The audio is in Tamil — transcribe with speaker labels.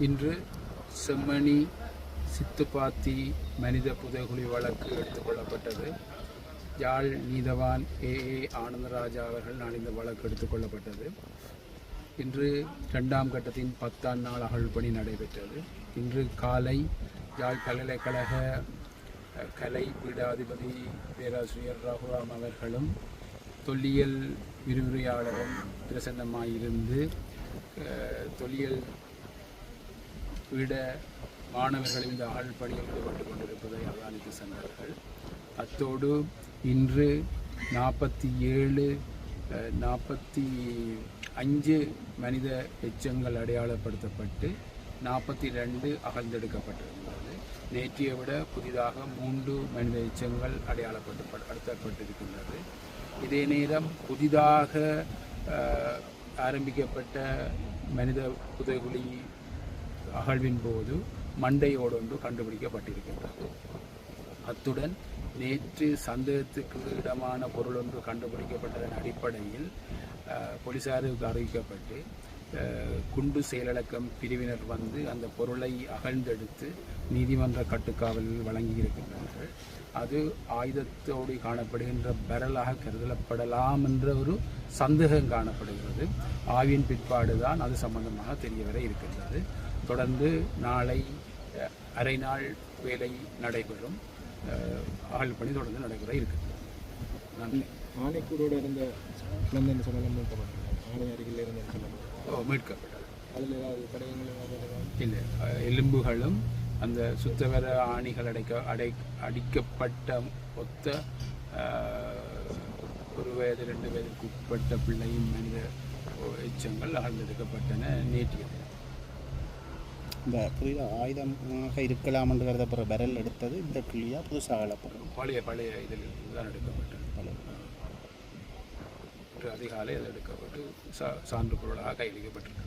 Speaker 1: இன்று செம்மணி சித்துப்பாத்தி மனித புதைகுழி வழக்கு எடுத்துக்கொள்ளப்பட்டது யாழ் நீதவான் ஏ. ஏ. ஆனந்தராஜா அவர்கள் நான் இந்த வழக்கு எடுத்துக்கொள்ளப்பட்டது இன்று இரண்டாம் கட்டத்தின் பத்தாம் நாள் அகழ்பணி நடைபெற்றது. இன்று காலை யாழ் பல்கலைக்கழக கலை பீடாதிபதி பேராசிரியர் ரகுராம் அவர்களும் தொல்லியல் விரிவுரையாளரும் பிரசன்னமாயிருந்து தொல்லியல் விட மாணவர்கள் இந்த ஆள் பணியில் ஈடுபட்டு கொண்டிருப்பதை அவதானித்து சென்றார்கள் அத்தோடு இன்று நாற்பத்தி ஏழு நாற்பத்தி அஞ்சு மனித எச்சங்கள் அடையாளப்படுத்தப்பட்டு நாற்பத்தி ரெண்டு அகழ்ந்தெடுக்கப்பட்டிருந்தது நேற்றைய விட புதிதாக மூன்று மனித எச்சங்கள் அடையாளப்படுத்தப்பட்டிருக்கின்றது இதே நேரம் புதிதாக ஆரம்பிக்கப்பட்ட மனித புதைகுழி அகழ்வின் போது மண்டையோடொன்று கண்டுபிடிக்கப்பட்டிருக்கின்றது. அத்துடன் நேற்று சந்தேகத்துக்கு இடமான பொருள் ஒன்று கண்டுபிடிக்கப்பட்டதன் அடிப்படையில் போலீசாருக்கு அறிவிக்கப்பட்டு குண்டு செயலடக்கம் பிரிவினர் வந்து அந்த பொருளை அகழ்ந்தெடுத்து நீதிமன்ற கட்டுக்காவலில் வழங்கியிருக்கின்றார்கள். அது ஆயுதத்தோடு காணப்படுகின்ற பரலாக கருதப்படலாம் என்ற ஒரு சந்தேகம் காணப்படுகிறது. ஆவின் பிற்பாடுதான் அது சம்பந்தமாக தெரிய வர இருக்கின்றது. தொடர்ந்து நாளை அரை நாள் வேலை நடைபெறும். ஆள் பணி தொடர்ந்து நடைபெற இருக்குது நன்றி.
Speaker 2: ஆணைக்கூடோட இருந்த குழந்தைன்னு சொல்லலாம் மீட்கப்பட்டது. ஆணை அருகில் இருந்தேன்னு சொல்லலாம்.
Speaker 1: மீட்கப்பட்டது.
Speaker 2: அதில் ஏதாவது தடயங்கள்
Speaker 1: இல்லை. எலும்புகளும் அந்த சுத்தவர ஆணிகள் அடைக்க அடை அடிக்கப்பட்ட ஒத்த ஒரு வயது ரெண்டு வயதுக்கு உட்பட்ட பிள்ளையின் மனித எச்சங்கள் அகழ்ந்தெடுக்கப்பட்டன நேற்றைய
Speaker 3: இந்த புதிதாக ஆயுதமாக இருக்கலாம் என்று கருதப்படுற பெரல் எடுத்தது இந்த கிளியாக புதுசாக அகலப்படும்
Speaker 1: பழைய பழைய இதில் தான் எடுக்கப்பட்டது. இன்று அதிகாலை அது எடுக்கப்பட்டு சா சான்று பொருளாக கையளிக்கப்பட்டிருக்கு.